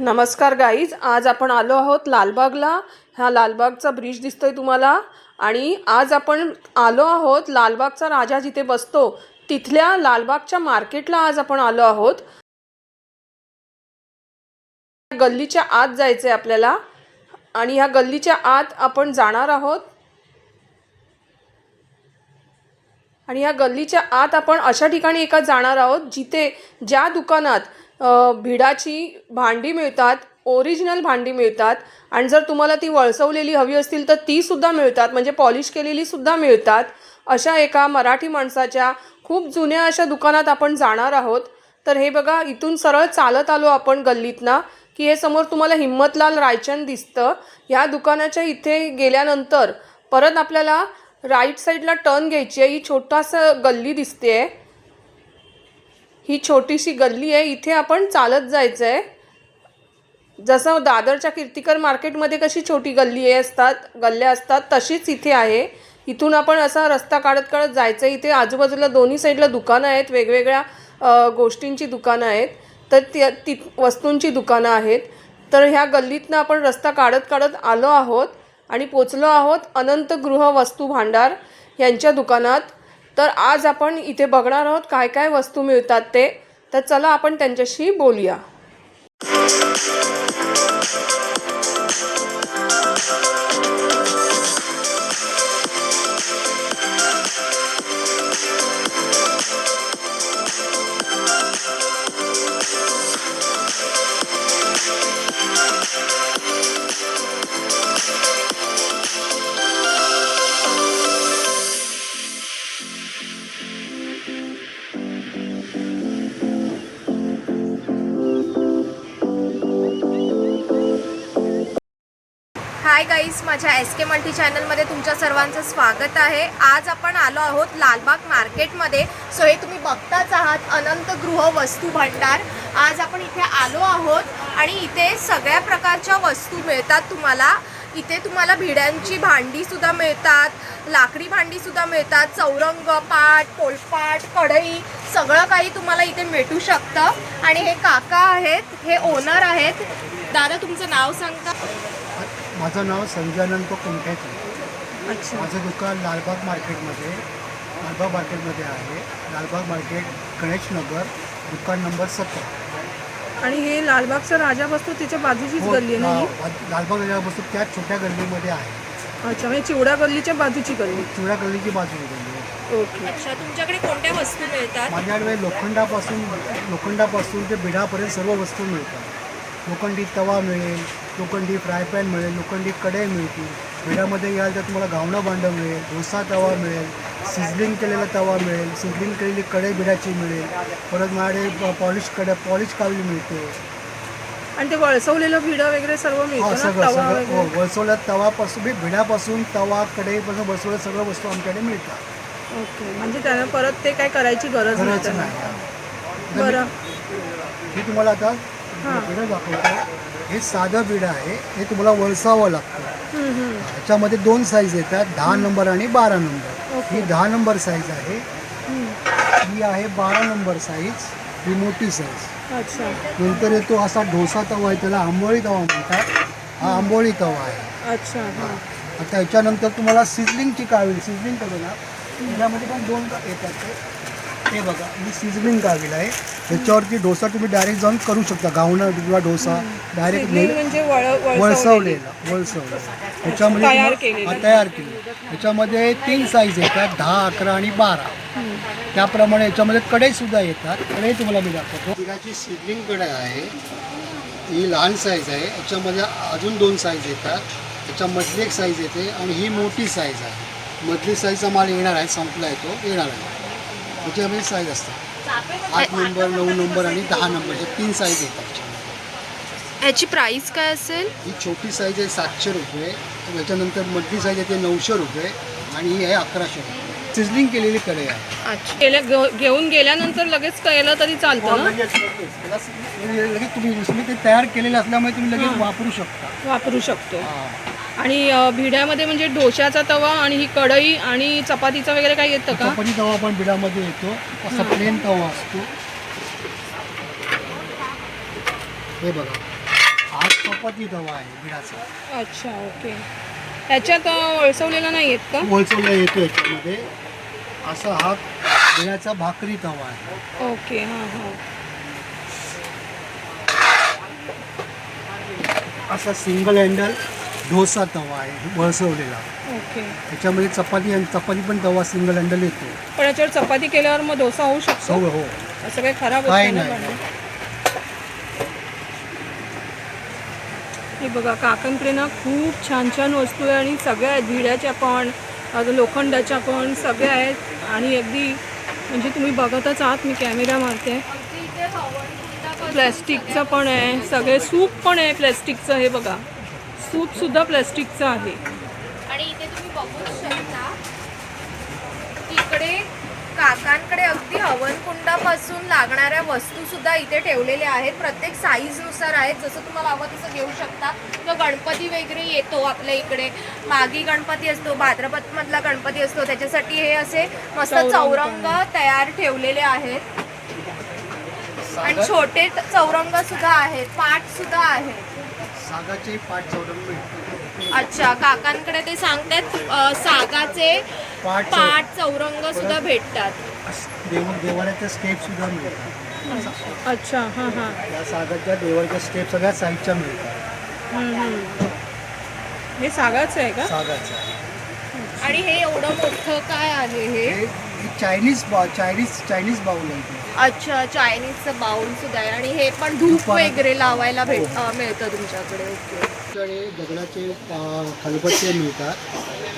नमस्कार गाईज आज आपण आलो आहोत लालबागला. हा लालबागचा ब्रिज दिसतोय तुम्हाला. आणि आज आपण आलो आहोत लालबागचा राजा जिथे बसतो तिथल्या लालबागच्या मार्केटला आज आपण आलो आहोत. गल्लीच्या आत जायचं आहे आपल्याला. आणि ह्या गल्लीच्या आत आपण जाणार आहोत. आणि या गल्लीच्या आत आपण अशा ठिकाणी एका जाणार आहोत जिथे ज्या दुकानात भिडाची भांडी मिळतात ओरिजिनल भांडी मिळतात आणि जर तुम्हाला ती वळसवलेली हवी असतील तर ती सुद्धा मिळतात म्हणजे पॉलिश केलेली सुद्धा मिळतात. अशा एका मराठी माणसाच्या खूप जुन्या अशा दुकानात आपण जाणार आहोत. तर हे बघा इथून सरळ चालत आलो आपण गल्लीतनं की हे समोर तुम्हाला हिम्मतलाल रायचंद दिसतं. ह्या दुकानाच्या इथे गेल्यानंतर परत आपल्याला राईट साईडला टर्न घ्यायची आहे. ही छोटासा गल्ली दिसते आहे ही छोटीशी गल्ली आहे. इथे आपण चालत जायचं आहे जसं दादरच्या कीर्तिकर मार्केटमध्ये कशी छोटी गल्ली आहे असतात गल्ल्या असतात तशीच इथे आहे. इथून आपण असा रस्ता काढत काढत जायचं आहे इथे आजूबाजूला दोन्ही साईडला दुकानं आहेत. वेगवेगळ्या गोष्टींची दुकानं आहेत. तर त्या ती वस्तूंची दुकानं आहेत. तर ह्या गल्लीतनं आपण रस्ता काढत काढत आलो आहोत आणि पोचलो आहोत अनंत गृह वस्तू भांडार यांच्या दुकानात. तर आज आपण इथे बघणार आहोत काय काय वस्तू मिळतात ते. तर चला आपण त्यांच्याशी बोलूया. गाईस माझ्या एस के मल्टी चॅनलमध्ये तुमच्या सर्वांचं स्वागत आहे. आज आपण आलो आहोत लालबाग मार्केटमध्ये. सो हे तुम्ही बघताच आहात अनंत गृह वस्तू भांडार. आज आपण इथे आलो आहोत आणि इथे सगळ्या प्रकारच्या वस्तू मिळतात तुम्हाला. इथे तुम्हाला भिड्यांची भांडीसुद्धा मिळतात लाकडी भांडीसुद्धा मिळतात चौरंग पाट पोलपाट कढई सगळं काही तुम्हाला इथे भेटू शकतं. आणि हे काका आहेत हे ओनर आहेत. दादा तुमचं नाव सांगता? माझं नाव संजयानंद कुंठेचे अच्छा. माझं दुकान लालबाग मार्केटमध्ये लालबाग मार्केटमध्ये आहे. लालबाग मार्केट गणेश नगर दुकान नंबर सत्तर. आणि हे लालबागचा राजा बसतो त्याच्या बाजूचीच गल्ली आहे ना ही? लालबाग बसतो त्या छोट्या गल्लीमध्ये आहे. अच्छा म्हणजे चिवडा गल्लीच्या बाजूची गल्ली. चिवडा गल्लीची बाजू गल्ली आहे. ओके. अच्छा तुमच्याकडे कोणत्या वस्तू मिळतात? माझ्याकडे लोखंडापासून लोखंडापासून ते बिडापर्यंत सर्व वस्तू मिळतात. लोखंडी तवा मिळेल लोखंडी फ्राय पॅन मिळेल लोखंडी कढई मिळतील. बिडामध्ये याल तर तुम्हाला घावणं भांडं मिळेल डोसा तवा मिळेल सिझलिंग केलेला तवा मिळेल सिझलिंग केलेली कढई बिडाची मिळेल. परत माझ्याकडे पॉलिश कढई पॉलिश कावली मिळते. आणि ते वळसवलेलं भिडं वगैरे सर्व हो मिळतं ना? सगळं तवा सगळं. हो वगैरे? वळसवल्या तवापासून बी भिडापासून तवा कढईपासून वळसवल्या सगळं वस्तू आमच्याकडे मिळतात. ओके म्हणजे त्यांना परत ते काय करायची गरज नाही त्यांना. नाही. बरं. हे तुम्हाला आता हां. बिडं दाखवतो. हे साधं बिडं आहे. हे तुम्हाला वळसावं लागतं. ह्याच्यामध्ये दोन साईज येतात. दहा नंबर आणि बारा नंबर. ही दहा नंबर साईज आहे. ही आहे बारा नंबर साईज ही मोठी साईज अच्छा. नंतर येतो असा डोसा तवा आहे. त्याला आंबोळी तवा म्हणतात. हा आंबोळी तवा आहे. अच्छा हां. आता ह्याच्यानंतर तुम्हाला सिझलिंगची कावील सिझलिंग करू ना त्याच्यामध्ये पण दोन येतात ते. हे बघा ही सिझलिंग कावील आहे. ह्याच्यावरती डोसा तुम्ही डायरेक्ट जाऊन करू शकता. गावणं किंवा डोसा डायरेक्ट म्हणजे वळ वळसवलेली. वळसवलेला वळसवलेला. ह्याच्यामध्ये तयार केलेलं. हा, तयार केली ह्याच्यामध्ये तीन साईज येतात दहा अकरा आणि बारा. त्याप्रमाणे याच्यामध्ये कढई सुद्धा येतात. कढई तुम्हाला मी दाखवतो. तिघाची सिडलिंग कढई आहे. ही लहान साईज आहे. याच्यामध्ये अजून दोन साईज येतात. त्याच्यामधली एक साईज येते आणि ही मोठी साईज आहे. मधली साईजचा माल येणार आहे संपला आहे तो येणार आहे. त्याच्यामध्ये साईज असतात. आठ नंबर नऊ नंबर आणि दहा नंबरचे तीन साईज येतात. ह्याची प्राइस काय असेल? ही छोटी साईज आहे सातशे रुपये. त्याच्यानंतर मधली साईज येते नऊशे रुपये आणि ही आहे अकराशे रुपये. सिझलिंग केलेली कढई आहे. गेल्या घेऊन गेल्यानंतर लगेच केलं तरी चालतं ना? लगेच तुम्ही दुसरी ते तयार केलेले असल्यामुळे तुम्ही लगेच वापरू शकता. वापरू शकतो. हा. आणि भिड्यामध्ये म्हणजे डोशाचा तवा आणि ही कढई आणि चपातीचं वगैरे काही येतं का? चपाती तवा पण बिडामध्ये येतो. असा प्लेन तवा असतो. हे बघा. हा चपाती तवा आहे बिडाचा अच्छा ओके. ह्याच्यात वळसवलेला नाही आहेत का? वळचवला येतो याच्यामध्ये असा हा बिडाचा भाकरी तवा आहे. ओके हां हां. असा सिंगल हँडल डोसा तवा आहे वळसवलेला ओके. त्याच्यामध्ये चपाती आणि चपाती पण तवा सिंगल हँडल येतो. पण याच्यावर चपाती केल्यावर मग डोसा होऊ शकतो? हो हो. असं काही खराब होत नाही. नाही. हे बघा काकांकडे ना खूप छान छान वस्तू आहे आणि सगळ्या आहेत भिड्याच्या पण अजून लोखंडाच्या पण सगळ्या आहेत. आणि अगदी म्हणजे तुम्ही बघतच आहात मी कॅमेरा मारते. प्लॅस्टिकचं पण आहे सगळे सूप पण आहे प्लॅस्टिकचं हे बघा. सूपसुद्धा प्लॅस्टिकचं आहे. आणि इथे तुम्ही बघू शकता इकडे काकांकडे अगदी हवनकुंडापासून लागणाऱ्या वस्तू सुद्धा इथे ठेवलेल्या आहेत. प्रत्येक साईजनुसार आहेत. जसं तुम्हाला हवं तसं घेऊ शकता. तो गणपती वगैरे येतो आपल्या इकडे. मागी गणपती असतो भाद्रपद मधला गणपती असतो. त्याच्यासाठी हे असे मस्त चौरंग चौरंग तयार ठेवलेले आहेत. आणि छोटे चौरंग सुद्धा आहेत. पाट सुद्धा आहेत. सागाचे पाच चौरंग मिळतो अच्छा काकांकडे ते सांगतात सागाचे पाट चौरंग सुद्धा भेटतात. देव स्टेप सुद्धा मिळतात. अच्छा हां हां. या सागाच्या देवाच्या स्टेप सगळ्या साईजच्या मिळतात. हे सागाचं आहे का? सागाच्या आणि हे एवढं मोठं काय आहे हे चायनीज बा चायनीज चायनीज बाउल आहे ते. अच्छा चायनीजचं बाउल सुद्धा आहे. आणि हे पण धूप वगैरे लावायला भेट हो. अ, मिळतं तुमच्याकडे. ओके. आमच्याकडे दगडाचे खलबत्ते मिळतात.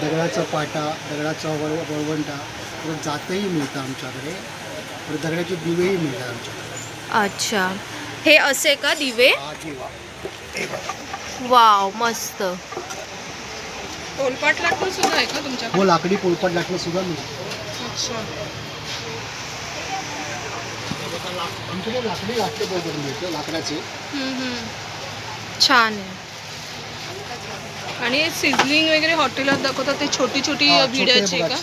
दगडाचा पाटा दगडाचा वळ वळवंटा परत जातही मिळतं आमच्याकडे. परत दगडाचे दिवेही मिळतात आमच्याकडे. अच्छा. हे असे का दिवे? हा दिवा. वाव मस्त. पोलपाट लाकूड सुद्धा आहे का तुमच्याकडे? हो लाकडी पोलपाट लाकडं सुद्धा मिळतं. अच्छा. आमच्याकडे लाकडी लाकडं बरोबर मिळतं लाकडाचे छान आहे. आणि सिझलिंग वगैरे हॉटेलात दाखवतात ते छोटी छोटी भिड्याची का?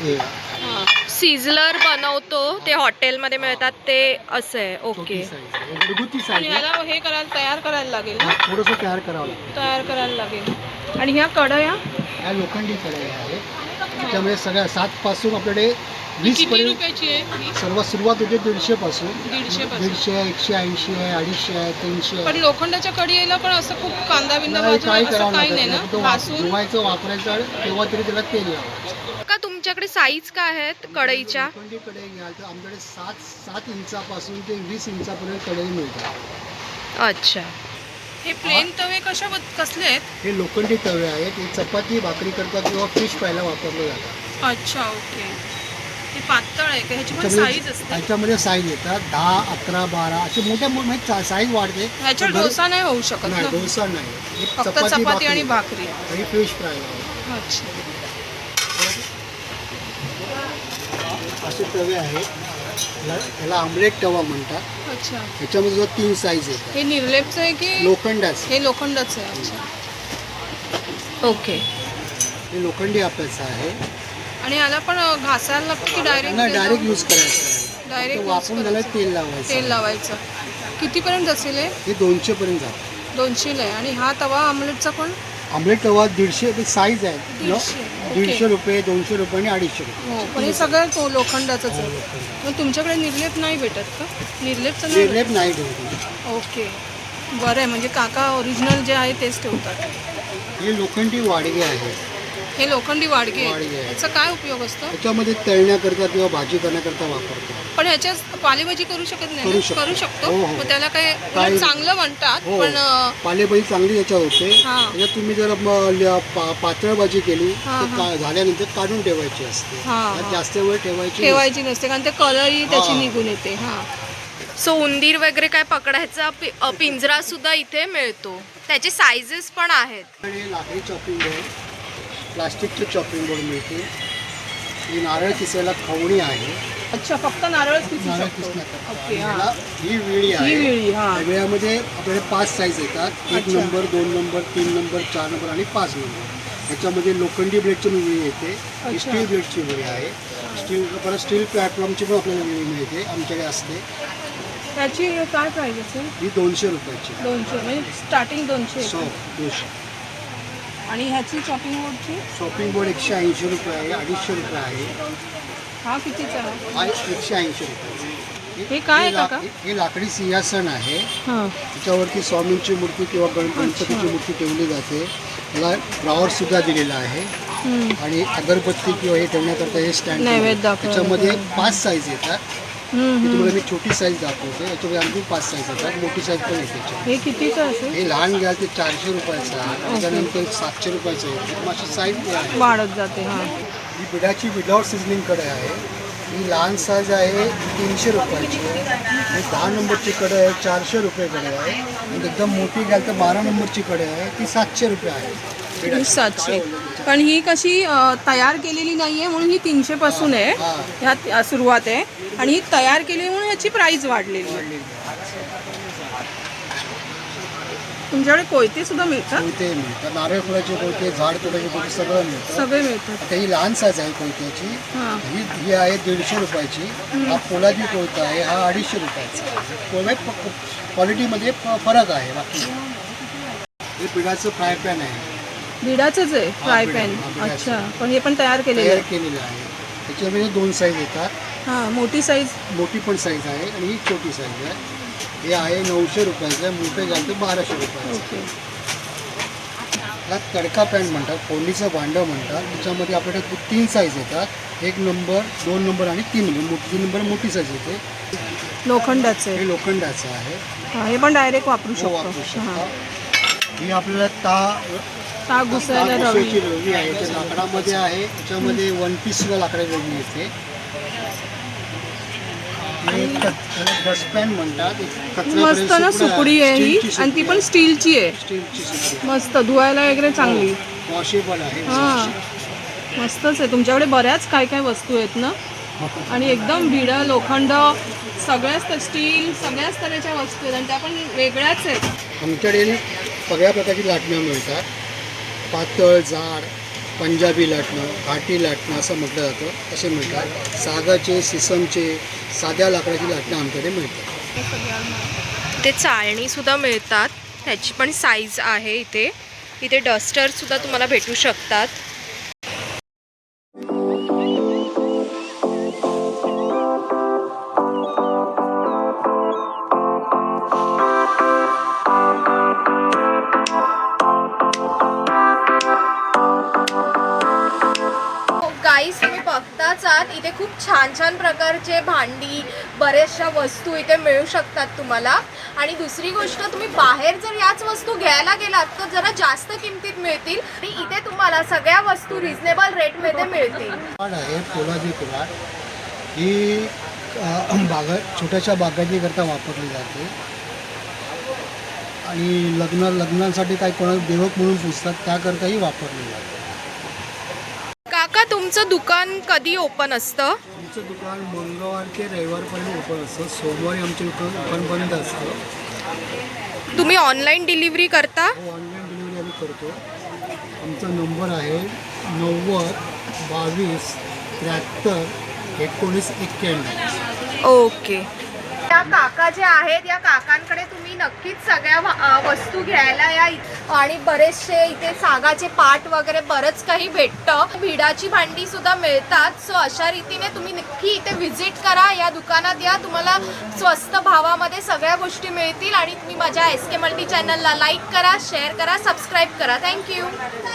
हे- सिझलर बनवतो ते हॉटेलमध्ये मिळतात ते असं आहे ओके आणि साईज ह्याला हे करायला तयार करायला लागेल ना? थोडंसं तयार करावं तयार करायला लागेल. आणि ह्या कढया? लोखंडी कढई आहेत. त्याच्यामध्ये सगळ्या सात पासून आपल्याकडे वीस किती पर्यंत रुपयाची आहे ही? सर्वात सुरुवात होते दीडशे पासून. दीडशे पासून. दीडशे आहे एकशे ऐंशी आहे अडीचशे आहे तीनशे पण आहे लोखंडाच्या कढईला पण असं खूप कांदा बिंदा नाही, भाजून असं करावं काही नाही ना? भासून धुवायचं वापरायचं आणि तेव्हा तरी त्याला तेल लावायचं का तुमच्याकडे साईज काय आहेत कढईच्या? लोखंडी कढई घ्याल तर आमच्याकडे सात सात इंचापासून ते वीस इंचापर्यंत कढई मिळतात. अच्छा. हे प्लेन तवे कशा कसले आहेत? हे लोखंडी तवे आहेत हे चपाती भाकरी करता किंवा फिश पाहायला वापरले जातात अच्छा ओके हे पातळ आहे का? ह्याची पण त्याच्यामध्ये साईज असते? ह्याच्यामध्ये साईज येतात. दहा अकरा बारा असे मोठ्या म्हणजे साईज वाढते. ह्याच्यावर पण डोसा नाही होऊ शकत नाही ना? डोसा नाही. हे फक्त चपाती आणि भाकरी. आणि फिश फ्राय. अच्छा. असे तवे आहेत. याला याला आमलेट तवा म्हणतात. अच्छा. ह्याच्यामध्ये जो तीन साईज येतात हे निर्लेपचं आहे की लोखंडाचं? हे लोखंडाचं आहे अच्छा. ओके. हे लोखंडी आपल्याचं आहे. आणि याला पण घासायला लागतं की त्यांना डायरेक्ट डायरेक्ट यूज करायचं आहे. डायरेक्ट ते वापरून झालं तेल लावायचं. तेल लावायचं. कितीपर्यंत असेल हे? हे दोनशे पर्यंत जातं दोनशेला आहे. आणि हा तवा आमलेटचा पण? आमलेट तवा दीडशे ते साईज आहे. दीडशे. दीडशे रुपये दोनशे रुपये आणि अडीचशे रुपये. हो पण हे सगळं तो लोखंडाचंच आहे. मग तुमच्याकडे निर्लेप नाही भेटत का? निर्लेपचं नाही निर्लेप नाही ठेवतो भेटत? ओके बरं आहे म्हणजे काका ओरिजिनल जे आहे तेच ठेवतात. हे लोखंडी वाडगे आहे. हे लोखंडी वाडगे आहे. याचा काय उपयोग असतो त्याच्यामध्ये तळण्याकरता किंवा भाजी करण्याकरता वापरतो पण ह्याच्यात पालेभाजी करू शकत नाही करू ना? शकतो. करू शकतो हो, हो. मग त्याला काय चांगलं म्हणतात हो पण अं, पालेभाजी चांगली याच्यात होते हा. त्याच्यात तुम्ही जर म- ल- पा- पातळ भाजी केली हा, तर का- झाल्यानंतर काढून ठेवायची असते हा, त्यात हा. जास्त वेळ ठेवायची ठेवायची नसते कारण ते कलरही त्याची हा. निघून येते हा सो उंदीर वगैरे काय पकडायचा पिंजरा सुद्धा इथे मिळतो त्याचे साईजेस पण आहेत लाकडी चॉपिंग बोर्ड प्लास्टिकचे चॉपिंग बोर्ड मिळते. ही नारळ किसायला खवणी आहे. अच्छा फक्त नारळ किसण्याकरता ओके हा. याला ही विळी ही आहे. वेळी हा. आपल्याकडे पाच साईज येतात. एक अच्छा. नंबर दोन नंबर तीन नंबर चार नंबर आणि पाच नंबर याच्यामध्ये लोखंडी ब्लेडची विळी येते. ही अच्छा. स्टील ब्लेडची विळी आहे. स्टील परत स्टील प्लॅटफॉर्मची पण आपल्याला विळी मिळते. आमच्याकडे असते. त्याची काय प्राईस असेल? ही दोनशे रुपयाची दोनशे म्हणजे स्टार्टिंग दोनशे. सॉफ्ट दोनशे. आणि ह्याची चॉपिंग बोर्डची शॉपिंग बोर्ड एकशे ऐंशी रुपये आहे अडीचशे रुपये आहे. हा कितीचा? आहे हा एकशे ऐंशी रुपये हे काय आहे लाक- काका? हे लाकडी सिंहासन आहे. हां. त्याच्यावरती स्वामींची मूर्ती किंवा गण गणपतीची मूर्ती ठेवली जाते. त्याला ड्रॉवर सुद्धा दिलेला आहे. आणि अगरबत्ती किंवा हे ठेवण्याकरता हे स्टँड नैवेद्य दाखवायला. त्याच्यामध्ये पाच साईज येतात. ही तुम्हाला मी छोटी साईज दाखवते. याच्यामध्ये आणखी पाच साईज येतात. मोठी साईज पण येते. हे कितीचं असेल हे लहान घ्याल ते चारशे रुपयाचं आहे. त्याच्यानंतर एक सातशे रुपयाचं आहे. मग अशी साईज आहे. वाढत जाते हां. ही बिडाची विदाउट सिझनिंग कढई आहे. ही लहान साईज आहे तीनशे रुपयाची. आहे ही दहा नंबरची कढई आहे चारशे रुपये कढई आहे. आणि एकदम मोठी घ्याल तर बारा नंबरची कढई आहे ती सातशे रुपये आहे. सातशे पण ही कशी तयार केलेली नाही आहे म्हणून ही तीनशे पासून आहे. हा. अ, सुरुवात आहे. आणि ही तयार केली म्हणून ह्याची प्राइस वाढलेली आहे. तुमच्याकडे कोयते सुद्धा मिळतात? कोयते मिळतात. नारळ फुलाचे कोयते झाड तोडाचे कोयते सगळं मिळतं. सगळे मिळतात. आता ही लहान साईज आहे कोयत्याची. हां. ही आहे दीडशे रुपयाची. हा पोलादी कोयता आहे हा अडीचशे रुपयाचा. कोयत क्वालिटीमध्ये फरक आहे बाकी. हे पिठाचं फ्राय पॅन आहे. बिडाचंच आहे फ्राय बिडा- पॅन. हा, बिडाचं. अच्छा पण हे पण तयार केलेलं तयार आहे. केलेलं आहे. त्याच्यामध्ये दोन साईज येतात. हां मोठी साईज मोठी पण साईज आहे आणि ही छोटी साईज आहे. हे आहे नऊशे रुपयाचं आहे मोठे तर बाराशे रुपयाचं. ओके. त्याला तडका पॅन म्हणतात फोडणीचं भांडं म्हणतात. त्याच्यामध्ये आपल्याकडे तीन साईज येतात. एक नंबर दोन नंबर आणि तीन नंबर मोठी तीन नंबर मोठी साईज येते. लोखंडाचं. आहे हे लोखंडाचं आहे. हां हे पण डायरेक्ट वापरू हो वापरू शकतो. हां. शकता ही आपल्याला ता ताक घुसायला ताकुसाची रवी रवी आहे त्या लाकडामध्ये आहे त्याच्यामध्ये वन पीस लाकडी रवी येते. हे डस्टपॅन म्हणतात मस्त ना सुपडा सुपडी आहे ही आणि ती पण स्टीलची आहे. मस्त धुवायला वगैरे चांगली. वॉशेबल आहे हां. मस्तच आहे. तुमच्याकडे बऱ्याच काय काय वस्तू आहेत ना? आणि एकदम भिडं लोखंड सगळ्याच तर स्टील सगळ्याच तऱ्हेच्या वस्तू आहेत. आणि त्या पण वेगळ्याच आहेत. आमच्याकडे सगळ्या प्रकारची लाटणं मिळतात. पातळ जाड पंजाबी लाटणं घाटी लाटणं असं म्हटलं जातं. असे मिळतात सागाचे सिसमचे साध्या लाकडाची लाटणं आमच्याकडे मिळतात. ते चाळणीसुद्धा मिळतात. त्याची पण साईज आहे इथे. इथे डस्टरसुद्धा तुम्हाला भेटू शकतात. बघताच इथे खूप छान छान प्रकारचे भांडी बऱ्याचशा वस्तू इथे मिळू शकतात तुम्हाला. आणि दुसरी गोष्ट तुम्ही बाहेर जर याच वस्तू घ्यायला गेलात तर जरा जास्त किमतीत मिळतील. आणि इथे तुम्हाला सगळ्या वस्तू रिझनेबल रेटमध्ये मिळतील. कुऱ्हाड आहे पोलादी कुऱ्हाड ही अ, बागा छोट्याशा बागायतीकरता वापरली जाते. आणि लग्न लग्नांसाठी काही कोणाला देवक म्हणून पुजतात त्याकरताही वापरली जाते. तुमचं दुकान कधी ओपन असतं? आमचं दुकान मंगळवार ते रविवारपर्यंत ओपन असतं. सोमवारी आमचं दुकान बंद असतं. तुम्ही ऑनलाईन डिलिव्हरी करता? हो ऑनलाईन डिलिव्हरी आम्ही करतो. आमचा नंबर आहे नव्वद बावीस त्र्याहत्तर एकोणीस एक्क्याण्णव. ओके त्या काका जे आहेत या काकांकडे तुम्ही नक्कीच सगळ्या वा- वस्तू घ्यायला या आणि बरेचसे इथे सागाचे पाट वगैरे बरंच काही भेटतं. भिडाची भांडी सुद्धा मिळतात. सो अशा रीतीने तुम्ही नक्की इथे व्हिजिट करा. या दुकानात या. तुम्हाला स्वस्त भावामध्ये सगळ्या गोष्टी मिळतील आणि तुम्ही माझ्या एस के मल्टी चॅनलला लाईक करा शेअर करा सबस्क्राईब करा. Thank you